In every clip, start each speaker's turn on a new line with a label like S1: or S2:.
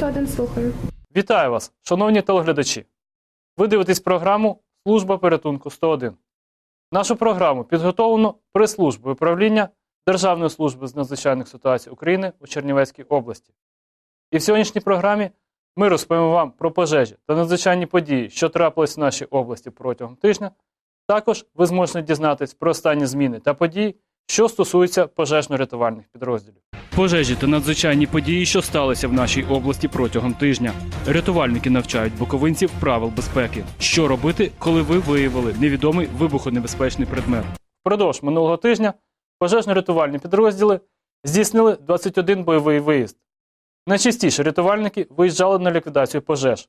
S1: Служба порятунку 101 слухаю.
S2: Вітаю вас, шановні телеглядачі. Ви дивитесь програму Служба порятунку 101. Нашу програму підготовлено прес-службою управління Державної служби з надзвичайних ситуацій України у Чернівецькій області. І в сьогоднішній програмі ми розповімо вам про пожежі та надзвичайні події, що трапились в нашій області протягом тижня. Також ви зможете дізнатись про останні зміни та події, що стосуються пожежно-рятувальних підрозділів. Пожежі та надзвичайні події, що сталися в нашій області протягом тижня. Рятувальники навчають буковинців правил безпеки. Що робити, коли ви виявили невідомий вибухонебезпечний предмет? Впродовж минулого тижня пожежно-рятувальні підрозділи здійснили 21 бойовий виїзд. Найчастіше рятувальники виїжджали на ліквідацію пожеж,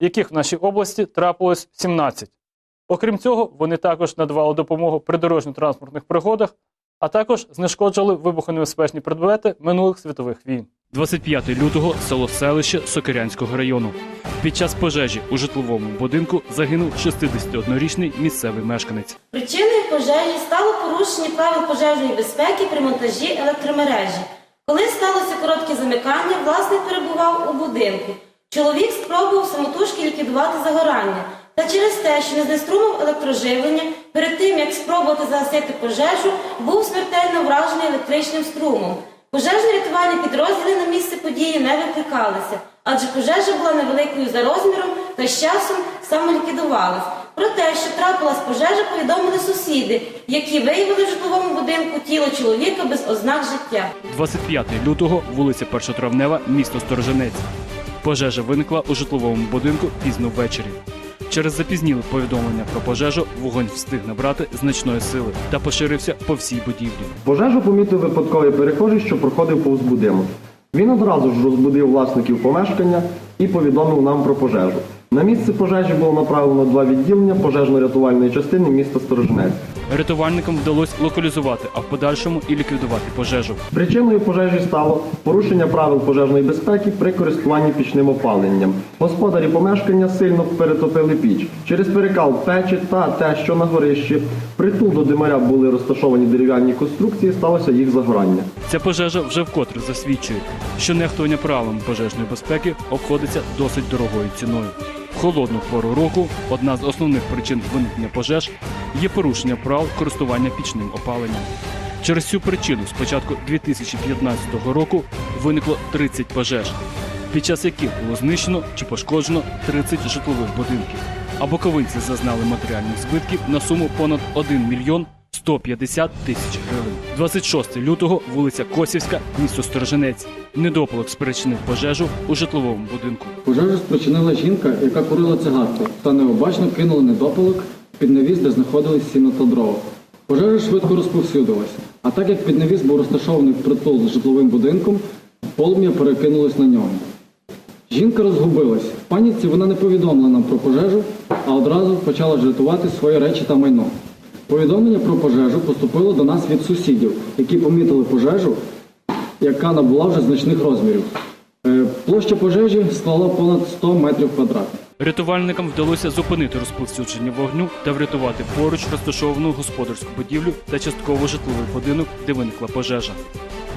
S2: яких в нашій області трапилось 17. Окрім цього, вони також надавали допомогу при дорожньо-транспортних пригодах, а також знешкоджували вибухонебезпечні предмети минулих світових війн. 25 лютого село селище Сокирянського району. Під час пожежі у житловому будинку загинув 61-річний місцевий мешканець.
S3: Причиною пожежі стало порушення правил пожежної безпеки при монтажі електромережі. Коли сталося коротке замикання, власник перебував у будинку. Чоловік спробував самотужки ліквідувати загорання. Та через те, що не знеструмив електроживлення, перед тим як спробувати загасити пожежу, був смертельно вражений електричним струмом. Пожежні рятувальні підрозділи на місце події не викликалися, адже пожежа була невеликою за розміром та з часом самоліквідувалась. Про те, що трапилась пожежа, повідомили сусіди, які виявили в житловому будинку тіло чоловіка без ознак життя.
S2: 25 лютого, вулиця Першотравнева, місто Сторожинець. Пожежа виникла у житловому будинку пізно ввечері. Через запізніле повідомлення про пожежу вогонь встиг набрати значної сили та поширився по всій будівлі.
S4: Пожежу помітив випадковий перехожий, що проходив повз будинок. Він одразу ж розбудив власників помешкання і повідомив нам про пожежу. На місце пожежі було направлено два відділення пожежно-рятувальної частини міста Сторожинець.
S2: Рятувальникам вдалося локалізувати, а в подальшому і ліквідувати пожежу.
S4: Причиною пожежі стало порушення правил пожежної безпеки при користуванні пічним опаленням. Господарі помешкання сильно перетопили піч. Через перекал печі та те, що на горищі, притул до димаря були розташовані дерев'яні конструкції, сталося їх загорання.
S2: Ця пожежа вже вкотре засвідчує, що нехтування правилами пожежної безпеки обходиться досить дорогою ціною. Холодну пору року одна з основних причин виникнення пожеж є порушення правил користування пічним опаленням. Через цю причину з початку 2015 року виникло 30 пожеж, під час яких було знищено чи пошкоджено 30 житлових будинків. А боковинці зазнали матеріальних збитків на суму понад 1 мільйон 150 тисяч гривень. 26 лютого, вулиця Косівська, місто Сторожинець. Недопалок спричинив пожежу у житловому будинку.
S5: Пожежу спричинила жінка, яка курила цигарку, та необачно кинула недопалок під навіс, де знаходились сіно та дрова. Пожежа швидко розповсюдилася, а так як під навіс був розташований впритул з житловим будинком, полум'я перекинулось на нього. Жінка розгубилась. В паніці вона не повідомила нам про пожежу, а одразу почала жартувати свої речі та майно. Повідомлення про пожежу поступило до нас від сусідів, які помітили пожежу, яка набула вже значних розмірів. Е, Площа пожежі склала понад 100 метрів квадратних.
S2: Рятувальникам вдалося зупинити розповсюдження вогню та врятувати поруч розташовану господарську будівлю та частково житловий будинок, де виникла пожежа.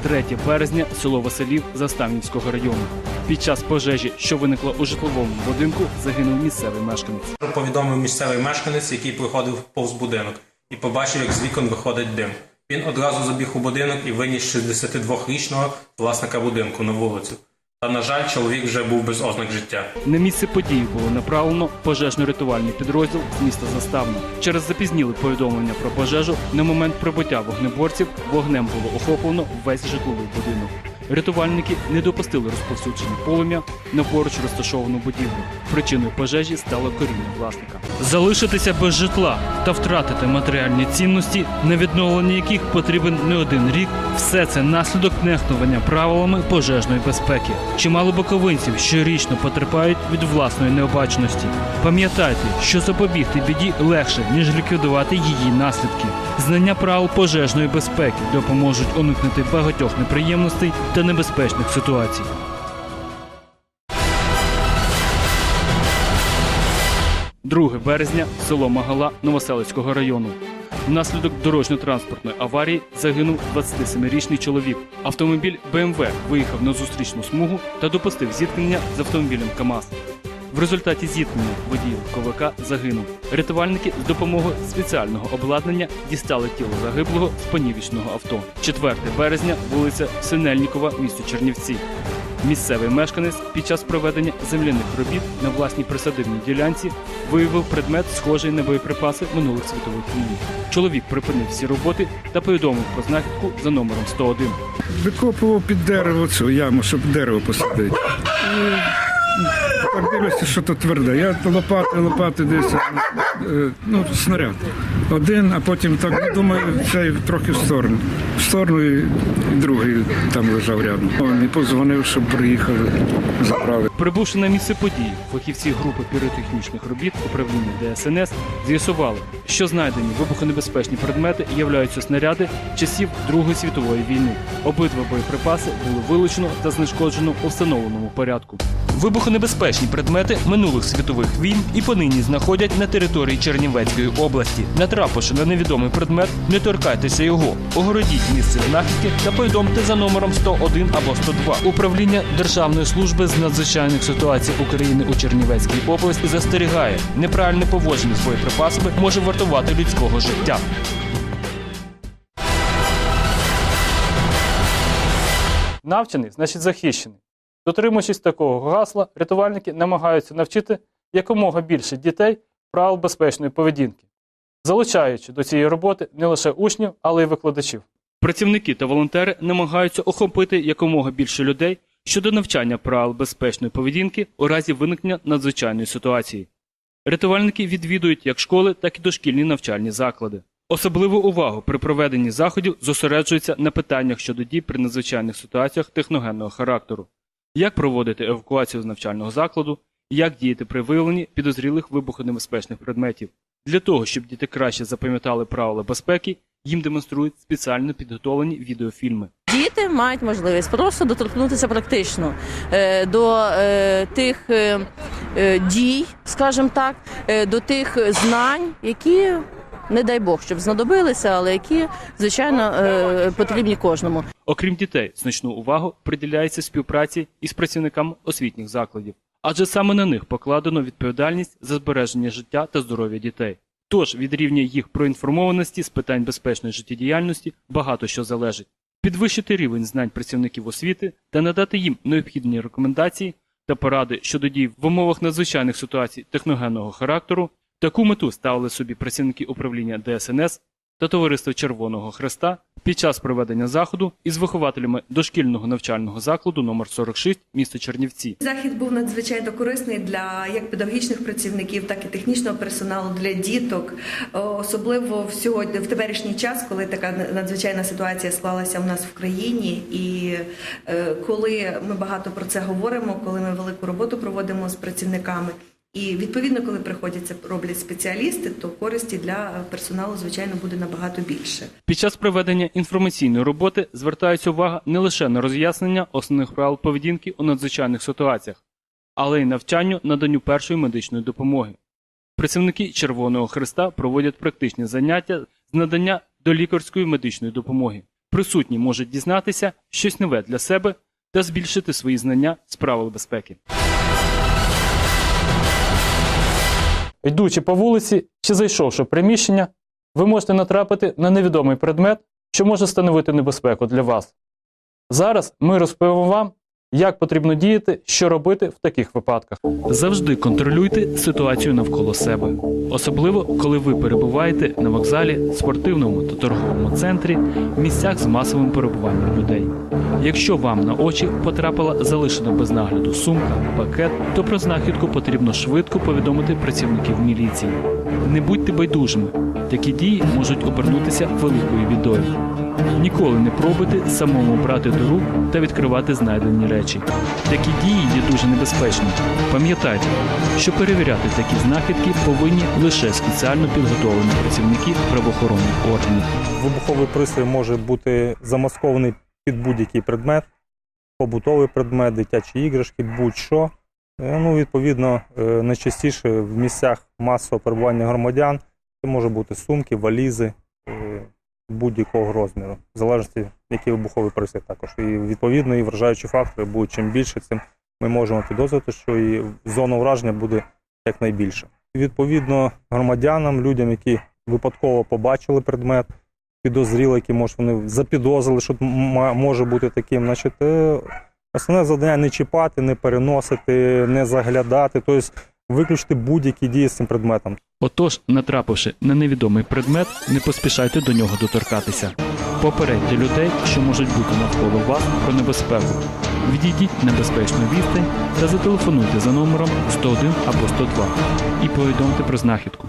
S2: 3 березня, село Василів Заставнівського району. Під час пожежі, що виникла у житловому будинку, загинув місцевий мешканець.
S6: Повідомив місцевий мешканець, який проходив повз будинок, і побачив, як з вікон виходить дим. Він одразу забіг у будинок і виніс 62-річного власника будинку на вулицю. Та, на жаль, чоловік вже був без ознак життя.
S2: На місце події було направлено пожежно-рятувальний підрозділ з міста Заставно. Через запізніле повідомлення про пожежу на момент прибуття вогнеборців вогнем було охоплено весь житловий будинок. Рятувальники не допустили розповсюдження полум'я на поруч розташовану будівлю. Причиною пожежі стало коріння власника. Залишитися без житла та втратити матеріальні цінності, на відновлення яких потрібен не один рік. Все це наслідок нехтування правилами пожежної безпеки. Чимало боковинців щорічно потерпають від власної необачності. Пам'ятайте, що запобігти біді легше ніж ліквідувати її наслідки. Знання правил пожежної безпеки допоможуть уникнути багатьох неприємностей та небезпечних ситуацій. 2 березня, село Магала Новоселицького району. Внаслідок дорожньо-транспортної аварії загинув 27-річний чоловік. Автомобіль БМВ виїхав на зустрічну смугу та допустив зіткнення з автомобілем КАМАЗ. В результаті зіткнення водій легковика загинув. Рятувальники з допомогою спеціального обладнання дістали тіло загиблого з понівічного авто. 4 березня, вулиця Синельнікова, місто Чернівці. Місцевий мешканець під час проведення земляних робіт на власній присадибній ділянці виявив предмет, схожий на боєприпаси минулих світових війн. Чоловік припинив всі роботи та повідомив про знахідку за номером 101.
S7: Викопував під дерево цю яму, щоб дерево посадити. Так що то тверде. Я лопати, лопати десь, ну, снаряд. Один, а потім так думаю, цей трохи в сторону. В сторону і, другий там лежав рядом. Він позвонив, щоб приїхали, забрали.
S2: Прибувши на місце події, фахівці групи піротехнічних робіт управління ДСНС з'ясували, що знайдені вибухонебезпечні предмети являються снаряди часів Другої світової війни. Обидва боєприпаси було вилучено та знешкоджено у встановленому порядку. Вибухонебезпечні предмети минулих світових війн і понині знаходять на території Чернівецької області. Натрапивши на невідомий предмет, не торкайтеся його, огородіть місце знахідки та повідомте за номером 101 або 102. Управління Державної служби з надзвичайних ситуацій України у Чернівецькій області застерігає, неправильне поводження з боєприпасами може вартувати людського життя. Навчений, значить захищений. Дотримуючись такого гасла, рятувальники намагаються навчити якомога більше дітей правил безпечної поведінки, залучаючи до цієї роботи не лише учнів, але й викладачів. Працівники та волонтери намагаються охопити якомога більше людей щодо навчання правил безпечної поведінки у разі виникнення надзвичайної ситуації. Рятувальники відвідують як школи, так і дошкільні навчальні заклади. Особливу увагу при проведенні заходів зосереджується на питаннях щодо дій при надзвичайних ситуаціях техногенного характеру, як проводити евакуацію з навчального закладу, як діяти при виявленні підозрілих вибухонебезпечних предметів. Для того, щоб діти краще запам'ятали правила безпеки, їм демонструють спеціально підготовлені відеофільми.
S8: Діти мають можливість просто доторкнутися практично е, до е, тих е, дій, скажімо так, до тих знань, які, не дай Бог, щоб знадобилися, але які, звичайно, потрібні кожному.
S2: Окрім дітей, значну увагу приділяється співпраці із працівниками освітніх закладів, адже саме на них покладено відповідальність за збереження життя та здоров'я дітей. Тож від рівня їх проінформованості з питань безпечної життєдіяльності багато що залежить. Підвищити рівень знань працівників освіти та надати їм необхідні рекомендації та поради щодо дій в умовах надзвичайних ситуацій техногенного характеру. Таку мету ставили собі працівники управління ДСНС та Товариства Червоного Хреста під час проведення заходу із вихователями дошкільного навчального закладу номер 46 міста Чернівці.
S9: Захід був надзвичайно корисний для як педагогічних працівників, так і технічного персоналу для діток, особливо в сьогодні, в теперішній час, коли така надзвичайна ситуація склалася у нас в країні, і е, коли ми багато про це говоримо, коли ми велику роботу проводимо з працівниками. І відповідно, коли приходять роблять спеціалісти, то користі для персоналу, звичайно, буде набагато більше.
S2: Під час проведення інформаційної роботи звертається увага не лише на роз'яснення основних правил поведінки у надзвичайних ситуаціях, але й навчанню наданню першої медичної допомоги. Працівники Червоного Христа проводять практичні заняття з надання долікарської медичної допомоги. Присутні можуть дізнатися щось нове для себе та збільшити свої знання з правил безпеки. Йдучи по вулиці чи зайшовши в приміщення, ви можете натрапити на невідомий предмет, що може становити небезпеку для вас. Зараз ми розповімо вам, як потрібно діяти, що робити в таких випадках. Завжди контролюйте ситуацію навколо себе, особливо коли ви перебуваєте на вокзалі, спортивному та торговому центрі, місцях з масовим перебуванням людей. Якщо вам на очі потрапила залишена без нагляду сумка, пакет, то про знахідку потрібно швидко повідомити працівників міліції. Не будьте байдужими. Такі дії можуть обернутися великою бідою. Ніколи не пробуйте самому брати до рук та відкривати знайдені речі. Такі дії є дуже небезпечні. Пам'ятайте, що перевіряти такі знахідки повинні лише спеціально підготовлені працівники правоохоронних органів.
S10: Вибуховий пристрій може бути замаскований під будь-який предмет, побутовий предмет, дитячі іграшки, будь-що. Е, Ну, відповідно, е, найчастіше в місцях масового перебування громадян це може бути сумки, валізи, будь-якого розміру, в залежності, які вибухові приси також. І відповідно і вражаючі фактори будуть чим більше, цим ми можемо підозрювати, що і зона враження буде якнайбільше. І відповідно громадянам, людям, які випадково побачили предмет, підозріли, які може вони запідозрили, що може бути таким. Значить, е, основне завдання не чіпати, не переносити, не заглядати, тобто виключити будь-які дії з цим предметом.
S2: Отож, натрапивши на невідомий предмет, не поспішайте до нього доторкатися. Попередьте людей, що можуть бути навколо вас про небезпеку. Відійдіть на безпечну відстань та зателефонуйте за номером 101 або 102 і повідомте про знахідку.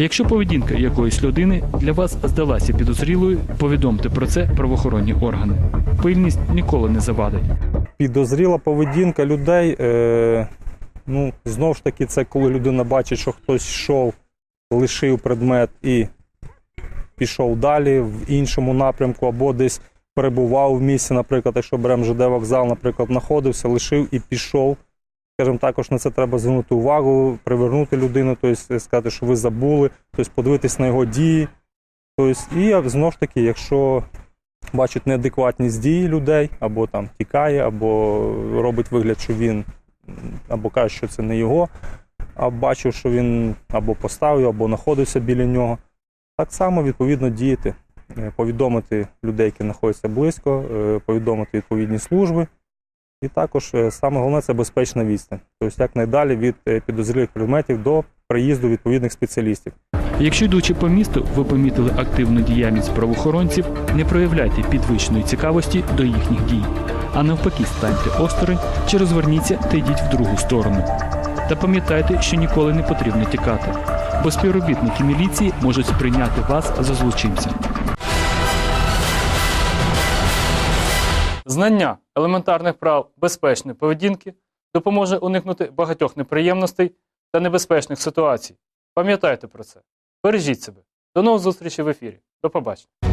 S2: Якщо поведінка якоїсь людини для вас здалася підозрілою, повідомте про це правоохоронні органи. Пильність ніколи не завадить.
S10: підозріла поведінка людей. Е, ну, знову ж таки, це коли людина бачить, що хтось йшов, лишив предмет і пішов далі в іншому напрямку, або десь перебував в місці, наприклад, якщо беремо ЖД вокзал, наприклад, знаходився, лишив і пішов. Скажімо, також на це треба звернути увагу, привернути людину, тобто сказати, що ви забули, тобто подивитись на його дії. Тобто, і знову ж таки, якщо бачить неадекватність дії людей, або там тікає, або робить вигляд, що він або каже, що це не його, а бачив, що він або поставив, або знаходився біля нього. Так само відповідно діяти, Е, повідомити людей, які знаходяться близько, е, повідомити відповідні служби. І також е, саме головне це безпечна відстань. Тобто якнайдалі від е, підозрілих предметів до приїзду відповідних спеціалістів.
S2: Якщо йдучи по місту, ви помітили активну діяльність правоохоронців, не проявляйте підвищеної цікавості до їхніх дій, а навпаки, станьте осторонь чи розверніться та йдіть в другу сторону. Та пам'ятайте, що ніколи не потрібно тікати, бо співробітники міліції можуть сприйняти вас за злочинця. Знання елементарних прав безпечної поведінки допоможе уникнути багатьох неприємностей та небезпечних ситуацій. Пам'ятайте про це. Бережіть себе. До нових зустрічей в ефірі. До побачення.